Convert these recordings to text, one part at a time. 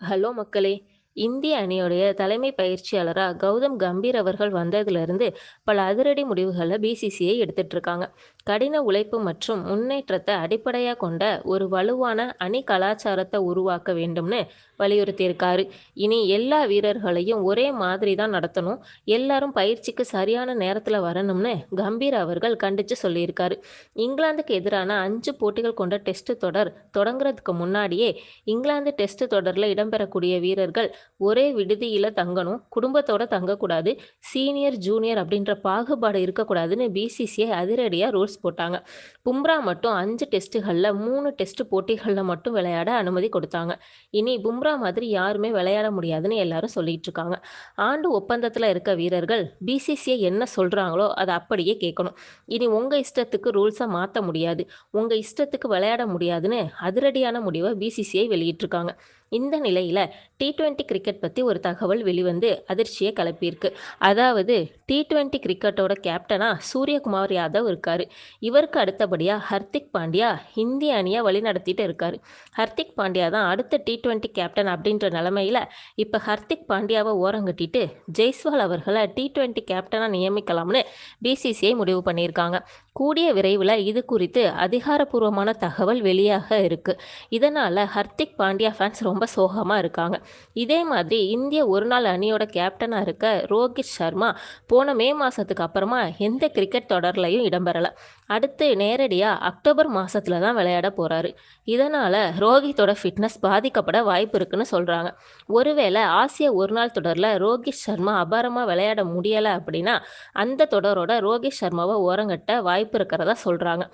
Hello மக்களே! இந்திய அணியுடைய தலைமை பயிற்சியாளராக கௌதம் கம்பீர் அவர்கள் வந்ததிலிருந்து பல அதிரடி முடிவுகளை பிசிசிஐ எடுத்துட்டு இருக்காங்க. கடின உழைப்பு மற்றும் முன்னேற்றத்தை அடிப்படையாக கொண்ட ஒரு வலுவான அணி கலாச்சாரத்தை உருவாக்க வேண்டும்னு வலியுறுத்தியிருக்காரு. இனி எல்லா வீரர்களையும் ஒரே மாதிரி தான் நடத்தணும். எல்லாரும் பயிற்சிக்கு சரியான நேரத்தில் வரணும்னு கம்பீர் அவர்கள் கண்டிச்சு சொல்லியிருக்காரு. இங்கிலாந்துக்கு எதிரான அஞ்சு போட்டிகள் கொண்ட டெஸ்ட் தொடர் தொடங்குறதுக்கு முன்னாடியே இங்கிலாந்து டெஸ்ட் தொடரில் இடம்பெறக்கூடிய வீரர்கள் ஒரே விடுதியில் தங்கணும். குடும்பத்தோட தங்கக்கூடாது. சீனியர், ஜூனியர் அப்படின்ற பாகுபாடு இருக்கக்கூடாதுன்னு பிசிசிஐ அதிரடியாக ரூல்ஸ் போட்டாங்க. பும்ரா மட்டும் அஞ்சு டெஸ்ட்டுகளில் மூணு டெஸ்ட் போட்டிகளில் மட்டும் விளையாட அனுமதி கொடுத்தாங்க. இனி பும்ரா மாதிரி யாருமே விளையாட முடியாதுன்னு எல்லாரும் சொல்லிட்டு இருக்காங்க. ஆண்டு ஒப்பந்தத்தில் இருக்க வீரர்கள் பிசிசிஐ என்ன சொல்கிறாங்களோ அதை அப்படியே கேட்கணும். இனி உங்கள் இஷ்டத்துக்கு ரூல்ஸை மாற்ற முடியாது. உங்கள் இஷ்டத்துக்கு விளையாட முடியாதுன்னு அதிரடியான முடிவை பிசிசிஐ வெளியிட்டிருக்காங்க. இந்த நிலையில் டி டுவெண்ட்டி கிரிக்கெட் பற்றி ஒரு தகவல் வெளிவந்து அதிர்ச்சியை கிளப்பியிருக்கு. அதாவது டி டுவெண்ட்டி கிரிக்கெட்டோட கேப்டனாக சூரியகுமார் யாதவ் இருக்கார் இவருக்கு அடுத்தபடியாக ஹர்திக் பாண்டியா இந்திய அணியாக வழிநடத்திட்டு இருக்கார் ஹர்திக் பாண்டியா தான் அடுத்த டி டுவெண்ட்டி கேப்டன் அப்படின்ற நிலமையில் இப்போ ஹர்திக் பாண்டியாவை ஓரங்கட்டிட்டு ஜெய்ஸ்வால் அவர்களை டி டுவெண்ட்டி கேப்டனாக நியமிக்கலாம்னு பிசிசிஐ முடிவு பண்ணியிருக்காங்க. கூடிய விரைவில் இது குறித்து அதிகாரப்பூர்வமான தகவல் வெளியாக இருக்கு. இதனால் ஹர்திக் பாண்டியா ஃபேன்ஸ் ரொம்ப சோகமாக இருக்காங்க. இதே மாதிரி இந்திய ஒருநாள் அணியோட கேப்டனாக இருக்க ரோகித் சர்மா போன மே மாதத்துக்கு அப்புறமா எந்த கிரிக்கெட் தொடர்லையும் இடம்பெறலை அடுத்து நேரடியாக அக்டோபர் மாதத்தில் தான் விளையாட போகிறாரு இதனால் ரோகித்தோட ஃபிட்னஸ் பாதிக்கப்பட வாய்ப்பு இருக்குன்னு சொல்கிறாங்க ஒருவேளை ஆசிய ஒருநாள் தொடரில் ரோகித் சர்மா அபாரமாக விளையாட முடியலை அப்படின்னா அந்த தொடரோட ரோஹித் சர்மாவை ஓரங்கட்ட வாய்ப்பு இருக்கிறதா சொல்றாங்க.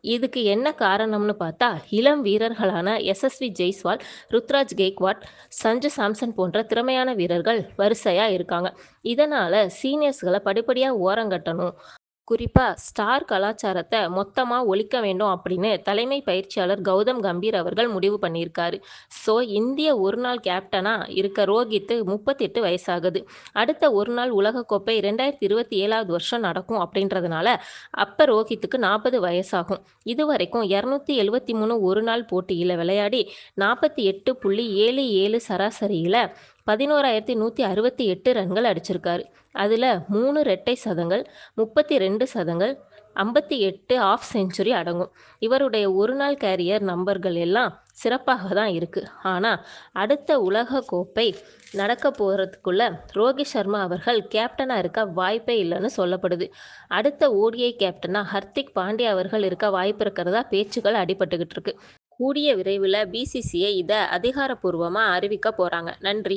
இதுக்கு என்ன காரணம்னு பார்த்தா இளம் வீரர்களான யசஸ்வி ஜெய்ஸ்வால், ருத்ராஜ் கெய்க்வாட், சஞ்சு சாம்சன் போன்ற திறமையான வீரர்கள் வரிசையா இருக்காங்க. இதனால சீனியர்ஸ்களை படிப்படியா ஓரங்கட்டணும். குறிப்பாக ஸ்டார் கலாச்சாரத்தை மொத்தமாக ஒழிக்க வேண்டும் அப்படின்னு தலைமை பயிற்சியாளர் கௌதம் கம்பீர் அவர்கள் முடிவு பண்ணியிருக்காரு. ஸோ இந்திய ஒரு நாள் கேப்டனாக இருக்க ரோஹித்து முப்பத்தெட்டு வயசாகுது. அடுத்த ஒரு நாள் உலகக்கோப்பை இருபத்தி ஏழாவது வருஷம் நடக்கும் அப்படின்றதுனால அப்போ ரோகித்துக்கு நாற்பது வயசாகும். இதுவரைக்கும் இரநூத்தி எழுபத்தி மூணு ஒரு நாள் போட்டியில் விளையாடி நாற்பத்தி எட்டு புள்ளி ஏழு ஏழு சராசரியில் பதினோராயிரத்தி நூற்றி அறுபத்தி எட்டு ரன்கள் அடிச்சிருக்காரு. அதில் மூணு ரெட்டை சதங்கள், முப்பத்தி ரெண்டு சதங்கள், ஐம்பத்தி எட்டு ஆஃப் செஞ்சுரி அடங்கும். இவருடைய ஒரு நாள் கேரியர் நம்பர்கள் எல்லாம் சிறப்பாக தான் இருக்குது ஆனால் அடுத்த உலக கோப்பை நடக்க போகிறதுக்குள்ளே ரோகித் சர்மா அவர்கள் கேப்டனாக இருக்க வாய்ப்பே இல்லைன்னு சொல்லப்படுது. அடுத்த ஓடிஐ கேப்டனாக ஹர்திக் பாண்டியா அவர்கள் இருக்க வாய்ப்பு இருக்கிறதா பேச்சுக்கள் அடிபட்டுக்கிட்டு இருக்கு. கூடிய விரைவில் பிசிசிஐ இதை அதிகாரப்பூர்வமாக அறிவிக்க போகிறாங்க நன்றி.